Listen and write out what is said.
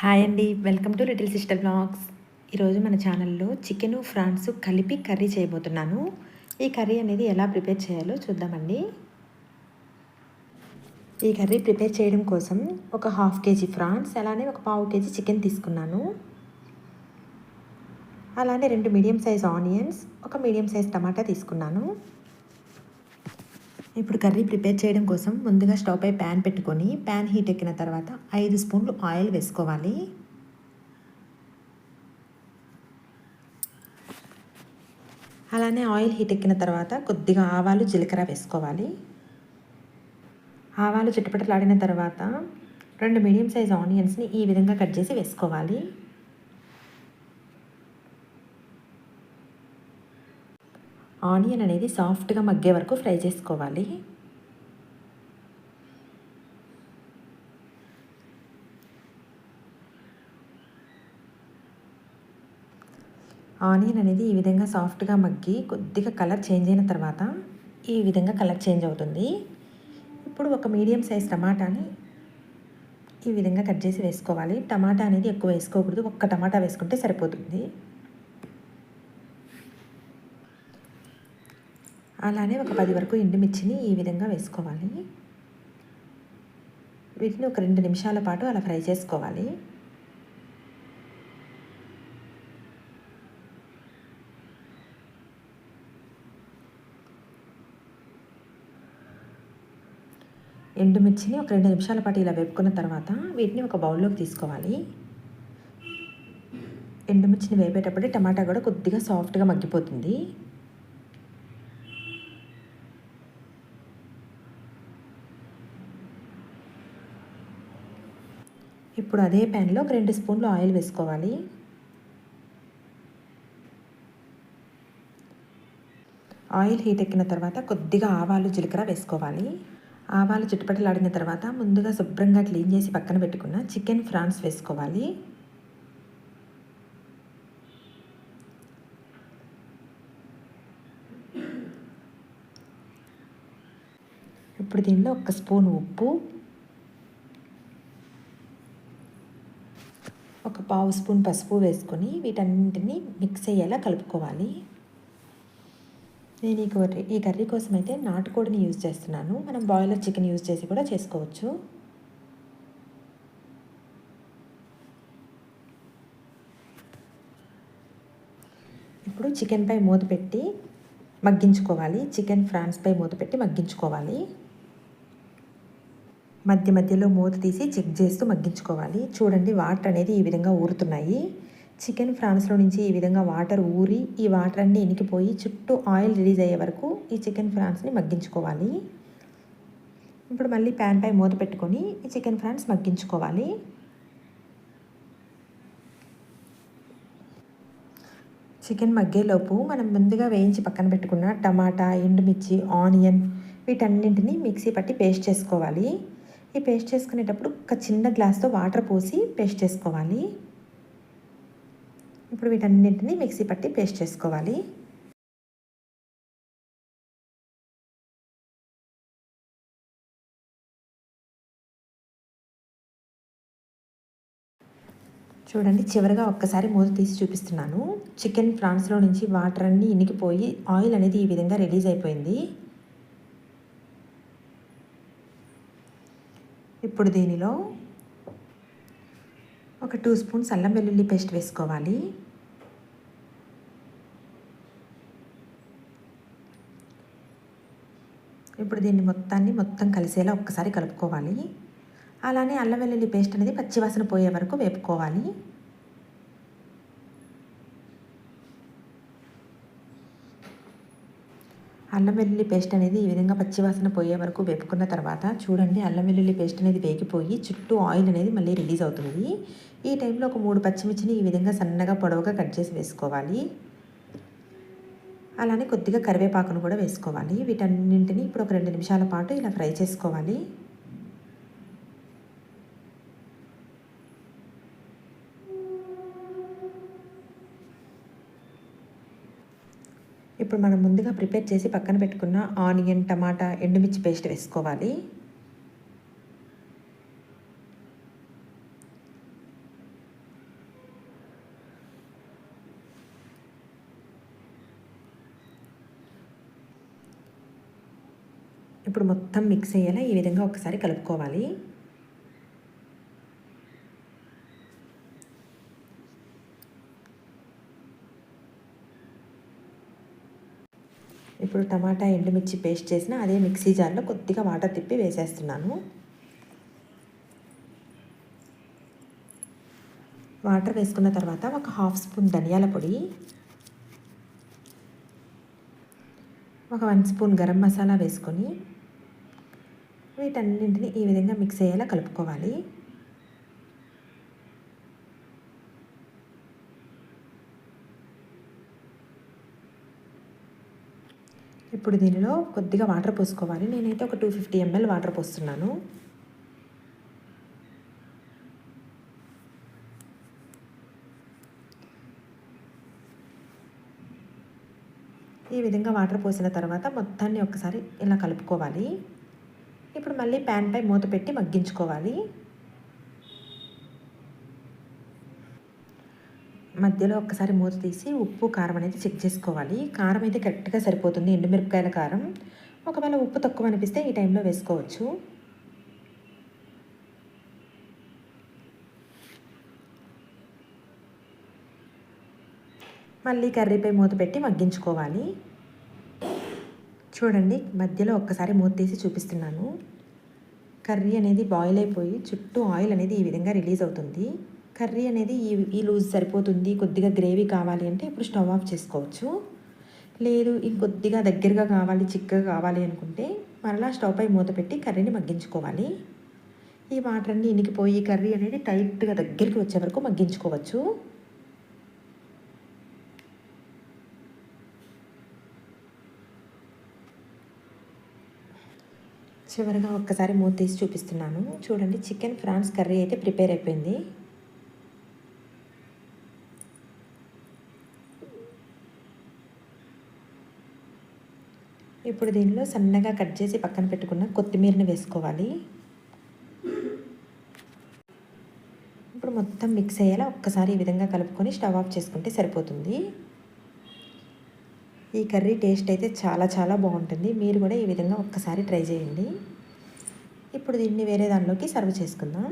Hi అండి. Welcome to little sister blogs. ఈరోజు మన ఛానల్లో చికెన్ ఫ్రాన్స్ కలిపి కర్రీ చేయబోతున్నాను. ఈ కర్రీ అనేది ఎలా ప్రిపేర్ చేయాలో చూద్దామండి. ఈ కర్రీ ప్రిపేర్ చేయడం కోసం ఒక హాఫ్ కేజీ ఫ్రాన్స్ అలానే ఒక పావు కేజీ చికెన్ తీసుకున్నాను. అలానే రెండు మీడియం సైజ్ ఆనియన్స్ ఒక మీడియం సైజ్ టమాటా తీసుకున్నాను. ఇప్పుడు కర్రీ ప్రిపేర్ చేయడం కోసం ముందుగా స్టవ్ పై ప్యాన్ పెట్టుకొని ప్యాన్ హీట్ ఎక్కిన తర్వాత ఐదు స్పూన్లు ఆయిల్ వేసుకోవాలి. అలానే ఆయిల్ హీట్ ఎక్కిన తర్వాత కొద్దిగా ఆవాలు జీలకర్ర వేసుకోవాలి. ఆవాలు చిట్టుపట్టలాడిన తర్వాత రెండు మీడియం సైజ్ ఆనియన్స్ని ఈ విధంగా కట్ చేసి వేసుకోవాలి. ఆనియన్ అనేది సాఫ్ట్గా మగ్గే వరకు ఫ్రై చేసుకోవాలి. ఆనియన్ అనేది ఈ విధంగా సాఫ్ట్గా మగ్గి కొద్దిగా కలర్ చేంజ్ అయిన తర్వాత ఈ విధంగా కలర్ చేంజ్ అవుతుంది. ఇప్పుడు ఒక మీడియం సైజ్ టమాటాని ఈ విధంగా కట్ చేసి వేసుకోవాలి. టమాటా అనేది ఎక్కువ వేసుకోకూడదు. ఒక్క టమాటా వేసుకుంటే సరిపోతుంది. అలానే ఒక పది వరకు ఎండుమిర్చిని ఈ విధంగా వేసుకోవాలి. వీటిని ఒక రెండు నిమిషాల పాటు అలా ఫ్రై చేసుకోవాలి. ఎండుమిర్చిని ఒక రెండు నిమిషాల పాటు ఇలా వేపుకున్న తర్వాత వీటిని ఒక బౌల్లోకి తీసుకోవాలి. ఎండుమిర్చిని వేపేటప్పుడు టమాటా కూడా కొద్దిగా సాఫ్ట్గా మగ్గిపోతుంది. ఇప్పుడు అదే ప్యాన్లో ఒక రెండు స్పూన్లు ఆయిల్ వేసుకోవాలి. ఆయిల్ హీట్ ఎక్కిన తర్వాత కొద్దిగా ఆవాలు జీలకర్ర వేసుకోవాలి. ఆవాలు చుట్టుపట్టలాడిన తర్వాత ముందుగా శుభ్రంగా క్లీన్ చేసి పక్కన పెట్టుకున్న చికెన్ ఫ్రాన్స్ వేసుకోవాలి. ఇప్పుడు దీనిలో ఒక స్పూన్ ఉప్పు ఒక పావు స్పూన్ పసుపు వేసుకొని వీటన్నింటినీ మిక్స్ అయ్యేలా కలుపుకోవాలి. నేను ఈ కర్రీ ఈ కర్రీ కోసం అయితే నాటుకోడిని యూజ్ చేస్తున్నాను. మనం బాయిలర్ చికెన్ యూజ్ చేసి కూడా చేసుకోవచ్చు. ఇప్పుడు చికెన్పై మూత పెట్టి మగ్గించుకోవాలి. చికెన్ ఫ్రాన్స్పై మూత పెట్టి మగ్గించుకోవాలి. మధ్య మధ్యలో మూత తీసి చెక్ చేస్తూ మగ్గించుకోవాలి. చూడండి వాటర్ అనేది ఈ విధంగా ఊరుతున్నాయి. చికెన్ ఫ్రాన్స్లో నుంచి ఈ విధంగా వాటర్ ఊరి ఈ వాటర్ అన్నీ ఇనికిపోయి చుట్టూ ఆయిల్ రిలీజ్ అయ్యే వరకు ఈ చికెన్ ఫ్రాన్స్ని మగ్గించుకోవాలి. ఇప్పుడు మళ్ళీ ప్యాన్ పై మూత పెట్టుకొని ఈ చికెన్ ఫ్రాన్స్ మగ్గించుకోవాలి. చికెన్ మగ్గేలోపు మనం ముందుగా వేయించి పక్కన పెట్టుకున్న టమాటా ఎండుమిర్చి ఆనియన్ వీటన్నింటినీ మిక్సీ పట్టి పేస్ట్ చేసుకోవాలి. ఈ పేస్ట్ చేసుకునేటప్పుడు ఒక చిన్న గ్లాస్తో వాటర్ పోసి పేస్ట్ చేసుకోవాలి. ఇప్పుడు వీటన్నింటినీ మిక్సీ పట్టి పేస్ట్ చేసుకోవాలి. చూడండి చివరిగా ఒక్కసారి మూత తీసి చూపిస్తున్నాను. చికెన్ ఫ్రాన్స్లో నుంచి వాటర్ అన్నీ ఇనికిపోయి ఆయిల్ అనేది ఈ విధంగా రిలీజ్ అయిపోయింది. ఇప్పుడు దీనిలో ఒక టూ స్పూన్స్ అల్లం వెల్లుల్లి పేస్ట్ వేసుకోవాలి. ఇప్పుడు దీన్ని మొత్తాన్ని మొత్తం కలిసేలా ఒక్కసారి కలుపుకోవాలి. అలానే అల్లం వెల్లుల్లి పేస్ట్ అనేది పచ్చివాసన పోయే వరకు వేపుకోవాలి. అల్లం వెల్లుల్లి పేస్ట్ అనేది ఈ విధంగా పచ్చివాసన పోయే వరకు వేపుకున్న తర్వాత చూడండి అల్లం వెల్లుల్లి పేస్ట్ అనేది వేగిపోయి చుట్టూ ఆయిల్ అనేది మళ్ళీ రిలీజ్ అవుతుంది. ఈ టైంలో ఒక మూడు పచ్చిమిర్చిని ఈ విధంగా సన్నగా పొడవుగా కట్ చేసి వేసుకోవాలి. అలానే కొద్దిగా కరివేపాకును కూడా వేసుకోవాలి. వీటన్నింటిని ఇప్పుడు ఒక రెండు నిమిషాల పాటు ఇలా ఫ్రై చేసుకోవాలి. ఇప్పుడు మనం ముందుగా ప్రిపేర్ చేసి పక్కన పెట్టుకున్న ఆనియన్ టమాటా ఎండుమిర్చి పేస్ట్ వేసుకోవాలి. ఇప్పుడు మొత్తం మిక్స్ అయ్యేలా ఈ విధంగా ఒకసారి కలుపుకోవాలి. ఇప్పుడు టమాటా ఎండుమిర్చి పేస్ట్ చేసిన అదే మిక్సీ జార్లో కొద్దిగా వాటర్ తిప్పి వేసేస్తున్నాను. వాటర్ వేసుకున్న తర్వాత ఒక హాఫ్ స్పూన్ ధనియాల పొడి ఒక వన్ స్పూన్ గరం మసాలా వేసుకొని వీటన్నింటిని ఈ విధంగా మిక్స్ అయ్యేలా కలుపుకోవాలి. ఇప్పుడు దీనిలో కొద్దిగా వాటర్ పోసుకోవాలి. నేనైతే ఒక టూ ఫిఫ్టీ ఎంఎల్ వాటర్ పోస్తున్నాను. ఈ విధంగా వాటర్ పోసిన తర్వాత మొత్తాన్ని ఒకసారి ఇలా కలుపుకోవాలి. ఇప్పుడు మళ్ళీ ప్యాన్పై మూత పెట్టి మగ్గించుకోవాలి. మధ్యలో ఒక్కసారి మూత తీసి ఉప్పు కారం అనేది చెక్ చేసుకోవాలి. కారం అయితే కరెక్ట్గా సరిపోతుంది. ఎండుమిరపకాయల కారం. ఒకవేళ ఉప్పు తక్కువ అనిపిస్తే ఈ టైంలో వేసుకోవచ్చు. మళ్ళీ కర్రీపై మూత పెట్టి మగ్గించుకోవాలి. చూడండి మధ్యలో ఒక్కసారి మూత తీసి చూపిస్తున్నాను. కర్రీ అనేది బాయిల్ అయిపోయి చుట్టూ ఆయిల్ అనేది ఈ విధంగా రిలీజ్ అవుతుంది. కర్రీ అనేది ఈ ఈ లూజ్ సరిపోతుంది కొద్దిగా గ్రేవీ కావాలి అంటే ఇప్పుడు స్టవ్ ఆఫ్ చేసుకోవచ్చు. లేదు ఇంకొద్దిగా దగ్గరగా కావాలి చిక్కగా కావాలి అనుకుంటే మరలా స్టవ్ పై మూత పెట్టి కర్రీని మగ్గించుకోవాలి. ఈ వాటర్ అన్నీ ఇనికిపోయి కర్రీ అనేది టైట్గా దగ్గరికి వచ్చే వరకు మగ్గించుకోవచ్చు. చివరిగా ఒక్కసారి మూత తీసి చూపిస్తున్నాను. చూడండి చికెన్ ఫ్రాన్స్ కర్రీ అయితే ప్రిపేర్ అయిపోయింది. ఇప్పుడు దీనిలో సన్నగా కట్ చేసి పక్కన పెట్టుకున్న కొత్తిమీరని వేసుకోవాలి. ఇప్పుడు మొత్తం మిక్స్ అయ్యేలా ఒక్కసారి ఈ విధంగా కలుపుకొని స్టవ్ ఆఫ్ చేసుకుంటే సరిపోతుంది. ఈ కర్రీ టేస్ట్ అయితే చాలా చాలా బాగుంటుంది. మీరు కూడా ఈ విధంగా ఒక్కసారి ట్రై చేయండి. ఇప్పుడు దీన్ని వేరే దానిలోకి సర్వ్ చేసుకుందాం.